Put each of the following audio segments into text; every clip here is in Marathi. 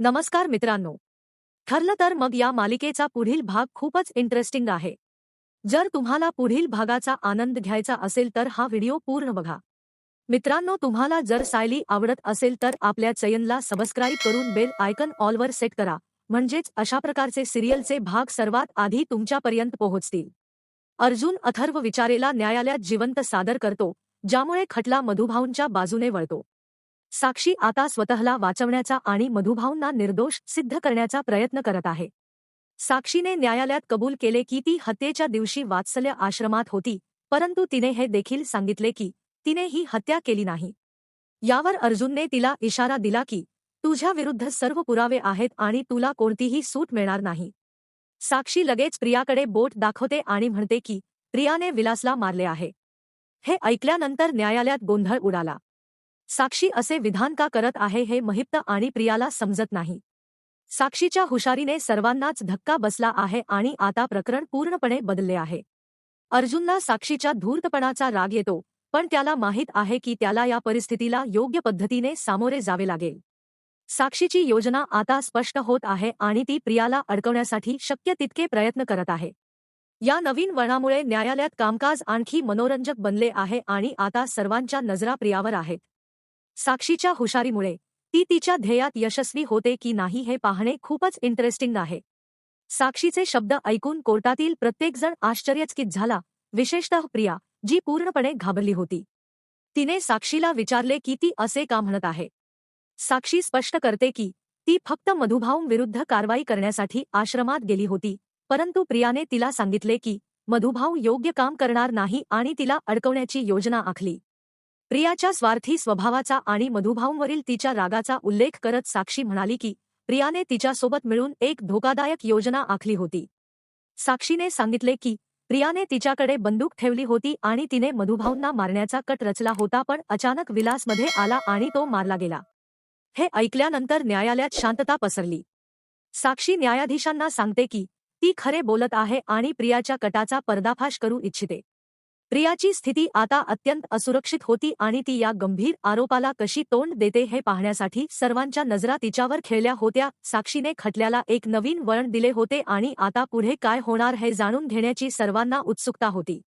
नमस्कार मित्रांनो. ठरलं तर मग या मालिकेचा पुढील भाग खूपच इंटरेस्टिंग आहे. जर तुम्हाला पुढील भागाचा आनंद घ्यायचा असेल तर हा व्हिडिओ पूर्ण बघा. मित्रांनो तुम्हाला जर सायली आवडत असेल तर आपल्या चयनला सबस्क्राईब करून बेल आयकन ऑलवर सेट करा. म्हणजेच अशा प्रकारचे सिरियलचे भाग सर्वात आधी तुमच्यापर्यंत पोहोचतील. अर्जुन अथर्व विचारेला न्यायालयात जिवंत सादर करतो ज्यामुळे खटला मधुभाऊंच्या बाजूने वळतो. साक्षी आता स्वतःला वाचवण्याचा आणि मधुभाऊंना निर्दोष सिद्ध करण्याचा प्रयत्न करत आहे. साक्षीने न्यायालयात कबूल केले की ती हत्येच्या दिवशी वात्सल्य आश्रमात होती परंतु तिने हे देखील सांगितले की तिने ही हत्या केली नाही. यावर अर्जुनने तिला इशारा दिला की तुझ्या विरुद्ध सर्व पुरावे आहेत आणि तुला कोणतीही सूट मिळणार नाही. साक्षी लगेच प्रियाकडे बोट दाखवते आणि म्हणते की प्रियाने विलासला मारले आहे. हे ऐकल्यानंतर न्यायालयात गोंधळ उडाला. साक्षी असे विधान का करत आहे हे महिप्त आणि प्रियाला समजत नाही. साक्षीच्या हुशारीने सर्वांनाच धक्का बसला आहे आणि आता प्रकरण पूर्णपणे बदलले आहे. अर्जुनला साक्षीच्या धूर्तपणाचा राग येतो पण त्याला माहीत आहे की त्याला या परिस्थितीला योग्य पद्धतीने सामोरे जावे लागेल. साक्षीची योजना आता स्पष्ट होत आहे आणि ती प्रियाला अडकवण्यासाठी शक्य तितके प्रयत्न करत आहे. या नवीन वळणामुळे न्यायालयात कामकाज आणखी मनोरंजक बनले आहे आणि आता सर्वांच्या नजरा प्रियावर आहेत. साक्षीच्या हुशारीमुळे. ती तिच्या ध्येयात यशस्वी होते की नाही हे पाहणे खूपच इंटरेस्टिंग आहे. साक्षीचे शब्द ऐकून कोर्टातील प्रत्येकजण आश्चर्यचकित झाला. विशेषतः प्रिया जी पूर्णपणे घाबरली होती. तिने साक्षीला विचारले की ती असे का म्हणत आहे? साक्षी स्पष्ट करते की ती फक्त मधुभाऊंविरुद्ध कारवाई करण्यासाठी आश्रमात गेली होती परंतु प्रियाने तिला सांगितले की मधुभाऊ योग्य काम करणार नाही आणि तिला अडकवण्याची योजना आखली. प्रियाच्या स्वार्थी स्वभावाचा आणि मधुभाऊंवरील तिच्या रागाचा उल्लेख करत साक्षी म्हणाली की प्रियाने तिच्यासोबत मिळून एक धोकादायक योजना आखली होती. साक्षीने सांगितले की प्रियाने तिच्याकडे बंदूक ठेवली होती आणि तिने मधुभाऊंना मारण्याचा कट रचला होता पण अचानक विलासमध्ये आला आणि तो मारला गेला. हे ऐकल्यानंतर न्यायालयात शांतता पसरली. साक्षी न्यायाधीशांना सांगते की ती खरे बोलत आहे आणि प्रियाच्या कटाचा पर्दाफाश करू इच्छिते. प्रियाची स्थिती आता अत्यंत असुरक्षित होती आणि ती या गंभीर आरोपाला कशी तोंड देते हे पाहण्यासाठी सर्वांच्या नजरा तिच्यावर खेळल्या होत्या. साक्षीने खटल्याला एक नवीन वळण दिले होते आणि आता पुढे काय होणार हे जाणून घेण्याची सर्वांना उत्सुकता होती.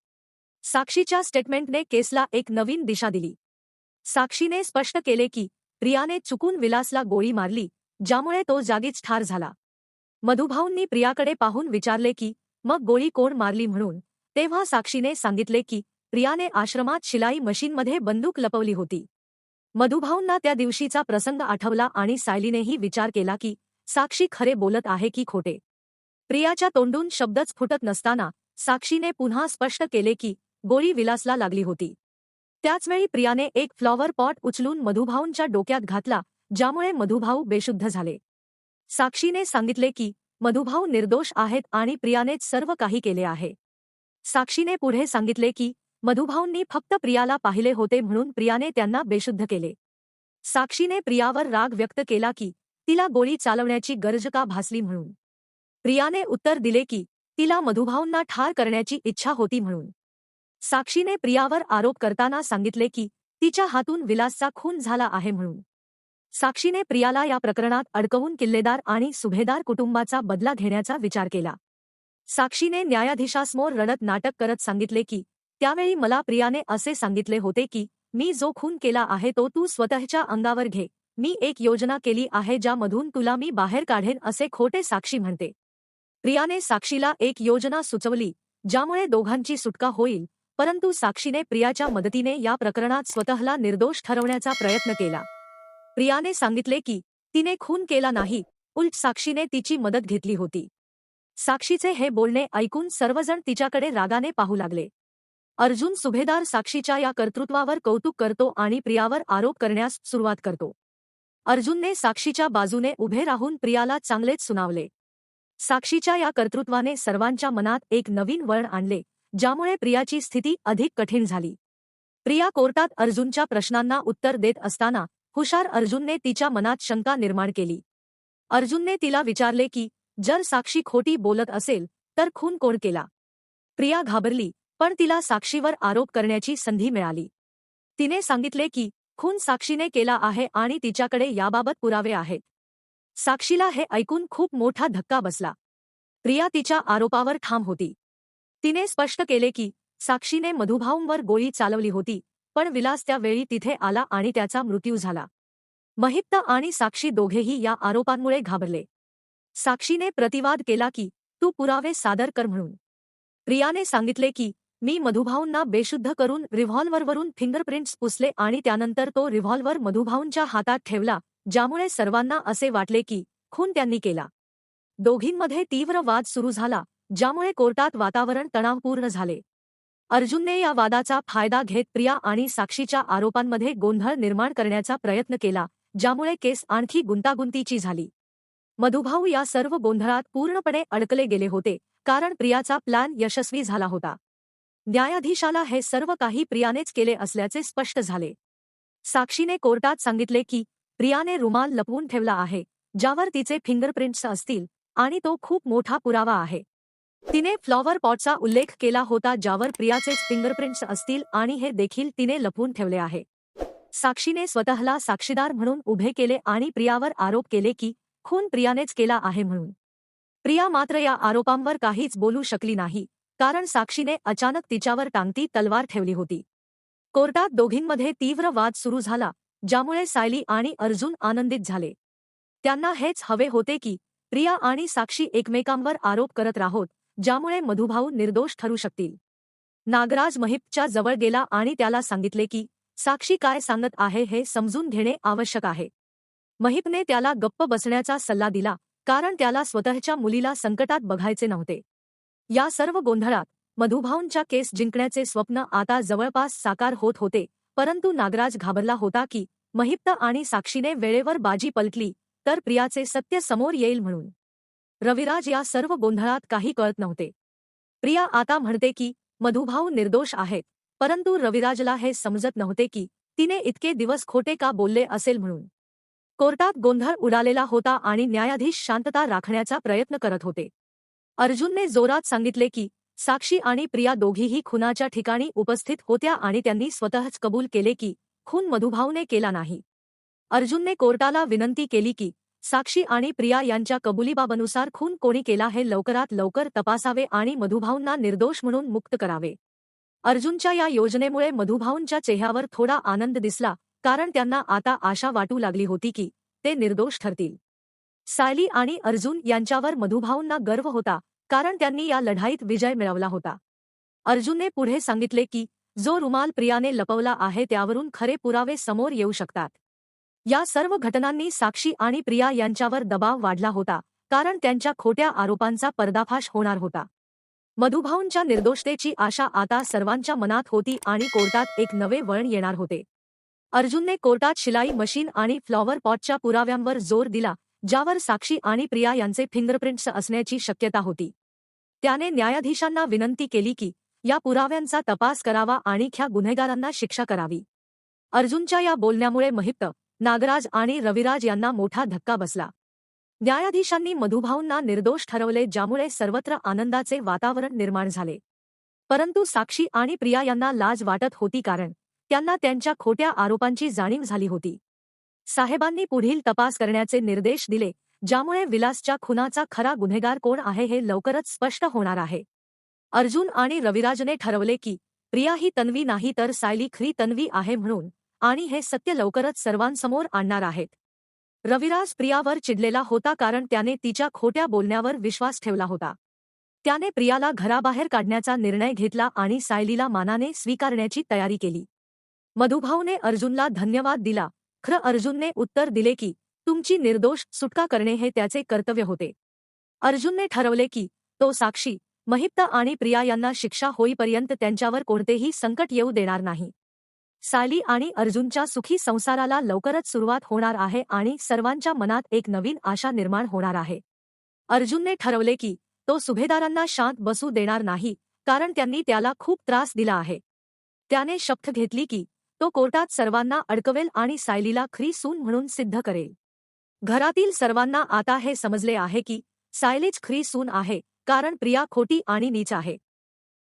साक्षीच्या स्टेटमेंटने केसला एक नवीन दिशा दिली. साक्षीने स्पष्ट केले की प्रियाने चुकून विलासला गोळी मारली ज्यामुळे तो जागीच ठार झाला. मधुभाऊंनी प्रियाकडे पाहून विचारले की मग गोळी कोण मारली म्हणून? तेव्हा साक्षीने सांगितले की प्रियाने आश्रमात शिलाई मशीनमध्ये बंदूक लपवली होती. मधुभाऊंना त्या दिवशीचा प्रसंग आठवला आणि सायलीनेही विचार केला की साक्षी खरे बोलत आहे की खोटे. प्रियाच्या तोंडून शब्दच फुटत नसताना साक्षीने पुन्हा स्पष्ट केले की गोळी विलासला लागली होती. त्याचवेळी प्रियाने एक फ्लॉवर पॉट उचलून मधुभाऊंच्या डोक्यात घातला ज्यामुळे मधुभाऊ बेशुद्ध झाले. साक्षीने सांगितले की मधुभाऊ निर्दोष आहेत आणि प्रियानेच सर्व काही केले आहे. साक्षीने पुढे सांगितले की मधुभाऊंनी फक्त प्रियाला पाहिले होते म्हणून प्रियाने त्यांना बेशुद्ध केले. साक्षीने प्रियावर राग व्यक्त केला की तिला गोळी चालवण्याची गरज का भासली म्हणून. प्रियाने उत्तर दिले की तिला मधुभाऊंना ठार करण्याची इच्छा होती म्हणून. साक्षीने प्रियावर आरोप करताना सांगितले की तिच्या हातून विलासचा खून झाला आहे म्हणून. साक्षीने प्रियाला या प्रकरणात अडकवून किल्लेदार आणि सुभेदार कुटुंबाचा बदला घेण्याचा विचार केला. साक्षीने न्यायाधीशासमोर रडत नाटक करत सांगितले की त्यावेळी मला प्रियाने असे सांगितले होते की मी जो खून केला आहे तो तू स्वतःच्या अंगावर घे. मी एक योजना केली आहे ज्यामधून तुला मी बाहेर काढेन असे खोटे साक्षी म्हणते. प्रियाने साक्षीला एक योजना सुचवली ज्यामुळे दोघांची सुटका होईल परंतु साक्षीने प्रियाच्या मदतीने या प्रकरणात स्वतःला निर्दोष ठरवण्याचा प्रयत्न केला. प्रियाने सांगितले की तिने खून केला नाही उलट साक्षीने तिची मदत घेतली होती. साक्षीचे हे बोलणे ऐकून सर्वजण तिच्याकडे रागाने पाहू लागले. अर्जुन सुभेदार साक्षीच्या या कर्तृत्वावर कौतुक करतो आणि प्रियावर आरोप करण्यास सुरुवात करतो. अर्जुनने साक्षीच्या बाजूने उभे राहून प्रियाला चांगलेच सुनावले. साक्षीच्या या कर्तृत्वाने सर्वांच्या मनात एक नवीन वळण आणले ज्यामुळे प्रियाची स्थिती अधिक कठीण झाली. प्रिया कोर्टात अर्जुनच्या प्रश्नांना उत्तर देत असताना हुशार अर्जुनने तिच्या मनात शंका निर्माण केली. अर्जुनने तिला विचारले की जर साक्षी खोटी बोलत असेल तर खून कोण केला? प्रिया घाबरली पण तिला साक्षीवर आरोप करण्याची संधी मिळाली. तिने सांगितले की खून साक्षीने केला आहे आणि तिच्याकडे याबाबत पुरावे आहेत. साक्षीला हे ऐकून खूप मोठा धक्का बसला. प्रिया तिच्या आरोपावर ठाम होती. तिने स्पष्ट केले की साक्षीने मधुभाऊंवर गोळी चालवली होती पण विलास त्यावेळी तिथे आला आणि त्याचा मृत्यू झाला. महित्त आणि साक्षी दोघेही या आरोपांमुळे घाबरले. साक्षीने प्रतिवाद केला की तू पुरावे सादर कर म्हणून. प्रियाने सांगितले की मी मधुभाऊंना बेशुद्ध करून रिव्हॉल्व्हरवरून फिंगरप्रिंट्स पुसले आणि त्यानंतर तो रिव्हॉल्व्हर मधुभाऊंच्या हातात ठेवला ज्यामुळे सर्वांना असे वाटले की खून त्यांनी केला. दोघींमध्ये तीव्र वाद सुरू झाला ज्यामुळे कोर्टात वातावरण तणावपूर्ण झाले. अर्जुनने या वादाचा फायदा घेत प्रिया आणि साक्षीच्या आरोपांमध्ये गोंधळ निर्माण करण्याचा प्रयत्न केला ज्यामुळे केस आणखी गुंतागुंतीची झाली. मधुभाऊ या सर्व गोंधळात पूर्णपणे अडकले गेले होते कारण प्रियाचा प्लॅन यशस्वी झाला होता. न्यायाधीशाला हे सर्व काही प्रियानेच केले असल्याचे स्पष्ट झाले. साक्षीने कोर्टात सांगितले की प्रियाने रुमाल लपवून ठेवला आहे ज्यावर तिचे फिंगरप्रिंट्स असतील आणि तो खूप मोठा पुरावा आहे. तिने फ्लॉवर पॉटचा उल्लेख केला होता ज्यावर प्रियाचेच फिंगरप्रिंट्स असतील आणि हे देखील तिने लपवून ठेवले आहे. साक्षीने स्वतःला साक्षीदार म्हणून उभे केले आणि प्रियावर आरोप केले की खून प्रियानेच केला आहे म्हणून. प्रिया मात्र या आरोपांवर काहीच बोलू शकली नाही कारण साक्षीने अचानक तिच्यावर टांगती तलवार ठेवली होती. कोर्टात दोघींमध्ये तीव्र वाद सुरू झाला ज्यामुळे सायली आणि अर्जुन आनंदित झाले. त्यांना हेच हवे होते की प्रिया आणि साक्षी एकमेकांवर आरोप करत राहोत ज्यामुळे मधुभाऊ निर्दोष ठरू शकतील. नागराज महिपच्या जवळ गेला आणि त्याला सांगितले की साक्षी काय सांगत आहे हे समजून घेणे आवश्यक आहे. महिपने त्याला गप्प बसण्याचा सल्ला दिला कारण त्याला स्वतःच्या मुलीला संकटात बघायचे नव्हते. या सर्व गोंधळात मधुभाऊंच्या केस जिंकण्याचे स्वप्न आता जवळपास साकार होत होते परंतु नागराज घाबरला होता की महिप्त आणि साक्षीने वेळेवर बाजी पलटली तर प्रियाचे सत्य समोर येईल म्हणून. रविराज या सर्व गोंधळात काही कळत नव्हते. प्रिया आता म्हणते की मधुभाऊ निर्दोष आहेत परंतु रविराजला हे समजत नव्हते की तिने इतके दिवस खोटे का बोलले असेल म्हणून. कोर्टात गोंधळ उडालेला होता आणि न्यायाधीश शांतता राखण्याचा प्रयत्न करत होते. अर्जुनने जोरात सांगितले की साक्षी आणि प्रिया दोघीही खुनाच्या ठिकाणी उपस्थित होत्या आणि त्यांनी स्वतःच कबूल केले की खून मधुभाऊने केला नाही. अर्जुनने कोर्टाला विनंती केली की साक्षी आणि प्रिया यांच्या कबुलीबाबनुसार खून कोणी केला हे लवकरात लवकर तपासावे आणि मधुभाऊंना निर्दोष म्हणून मुक्त करावे. अर्जुनच्या या योजनेमुळे मधुभाऊंच्या चेहऱ्यावर थोडा आनंद दिसला कारण त्यांना आता आशा वाटू लागली होती की ते निर्दोष ठरतील. सायली आणि अर्जुन यांच्यावर मधुभाऊंना गर्व होता कारण त्यांनी या लढाईत विजय मिळवला होता. अर्जुनने पुढे सांगितले की जो रुमाल प्रियाने लपवला आहे त्यावरून खरे पुरावे समोर येऊ शकतात. या सर्व घटनांनी साक्षी आणि प्रिया यांच्यावर दबाव वाढला होता कारण त्यांच्या खोट्या आरोपांचा पर्दाफाश होणार होता. मधुभाऊंच्या निर्दोषतेची आशा आता सर्वांच्या मनात होती आणि कोर्टात एक नवे वळण येणार होते. अर्जुनने कोर्टात शिलाई मशीन आणि फ्लॉवर पॉटच्या पुराव्यांवर जोर दिला ज्यावर साक्षी आणि प्रिया यांचे फिंगरप्रिंट्स असण्याची शक्यता होती. त्याने न्यायाधीशांना विनंती केली की या पुराव्यांचा तपास करावा आणि ख्या गुन्हेगारांना शिक्षा करावी. अर्जुनच्या या बोलण्यामुळे महिप्त नागराज आणि रविराज यांना मोठा धक्का बसला. न्यायाधीशांनी मधुभाऊंना निर्दोष ठरवले ज्यामुळे सर्वत्र आनंदाचे वातावरण निर्माण झाले. परंतु साक्षी आणि प्रिया यांना लाज वाटत होती कारण त्यांना त्यांच्या खोट्या आरोपांची जाणीव झाली होती. साहेबांनी पुढील तपास करण्याचे निर्देश दिले ज्यामुळे विलासच्या खुनाचा खरा गुन्हेगार कोण आहे हे लवकरच स्पष्ट होणार आहे. अर्जुन आणि रविराजने ठरवले की प्रिया ही तन्वी नाही तर सायली खरी तन्वी आहे म्हणून आणि हे सत्य लवकरच सर्वांसमोर आणणार आहेत. रविराज प्रियावर चिडलेला होता कारण त्याने तिच्या खोट्या बोलण्यावर विश्वास ठेवला होता. त्याने प्रियाला घराबाहेर काढण्याचा निर्णय घेतला आणि सायलीला मानाने स्वीकारण्याची तयारी केली. मधुभाऊने अर्जुनला धन्यवाद दिला. खरं अर्जुनने उत्तर दिले की तुमची निर्दोष सुटका करणे हे त्याचे कर्तव्य होते. अर्जुनने ठरवले की तो साक्षी महिप्त आणि प्रिया यांना शिक्षा होईपर्यंत त्यांच्यावर कोणतेही संकट येऊ देणार नाही. साली आणि अर्जुनच्या सुखी संसाराला लवकरच सुरुवात होणार आहे आणि सर्वांच्या मनात एक नवीन आशा निर्माण होणार आहे. अर्जुनने ठरवले की तो सुभेदारांना शांत बसू देणार नाही कारण त्यांनी त्याला खूप त्रास दिला आहे. त्याने शपथ घेतली की तो कोर्टात सर्वांना अडकवेल आणि सायलीला खरी सून म्हणून सिद्ध करेल. घरातील सर्वांना आता हे समजले आहे की सायलीच खरी सून आहे कारण प्रिया खोटी आणि नीच आहे.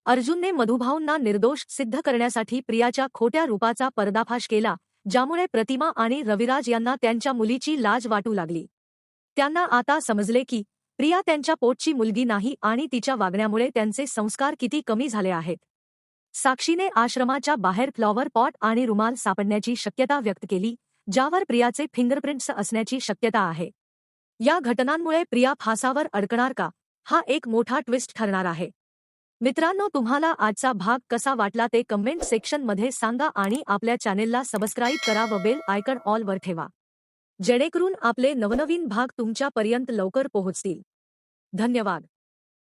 अर्जुनने मधुभाऊंना निर्दोष सिद्ध करण्यासाठी प्रियाच्या खोट्या रूपाचा पर्दाफाश केला ज्यामुळे प्रतिमा आणि रविराज यांना त्यांच्या मुलीची लाज वाटू लागली. त्यांना आता समजले की प्रिया त्यांच्या पोटची मुलगी नाही आणि तिच्या वागण्यामुळे त्यांचे संस्कार किती कमी झाले आहेत. साक्षीने आश्रमाच्या बाहेर फ्लॉवर पॉट आणि रुमाल सापडण्याची शक्यता व्यक्त केली ज्यावर प्रियाचे फिंगरप्रिंट्स असण्याची शक्यता आहे. या घटनांमुळे प्रिया फासावर अडकणार का? हा एक मोठा ट्विस्ट ठरणार आहे. मित्रांनो तुम्हाला आजचा भाग कसा वाटला ते कमेंट सेक्शनमध्ये सांगा आणि आपल्या चॅनेलला सबस्क्राईब करा व बेल आयकन ऑल वर ठेवा. जेणेकरून आपले नवनवीन भाग तुमच्यापर्यंत लवकर पोहोचतील. धन्यवाद.